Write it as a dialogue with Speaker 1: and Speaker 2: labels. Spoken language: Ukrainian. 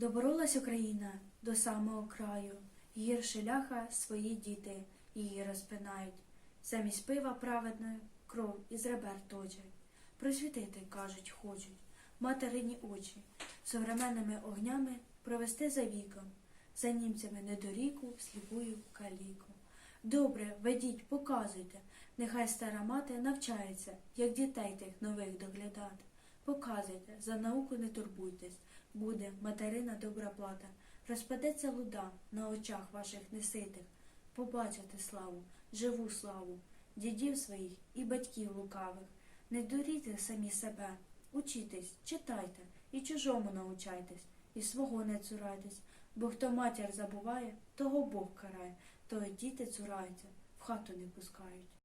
Speaker 1: Доборолась Україна до самого краю, гірше ляха свої діти її розпинають. Замість пива праведної кров із ребер точать. Просвітити, кажуть, хочуть, материні очі, современними огнями провести за віком, за німцями недоріку, сліпую каліку. Добре, ведіть, показуйте, нехай стара мати навчається, як дітей тих нових доглядати. Показуйте, за науку не турбуйтесь, буде материна добра плата. Розпадеться луда на очах ваших неситих. Побачите славу, живу славу, дідів своїх і батьків лукавих. Не дурійте самі себе, учітесь, читайте і чужому научайтесь, і свого не цурайтесь, бо хто матір забуває, того Бог карає, того діти цураються, в хату не пускають.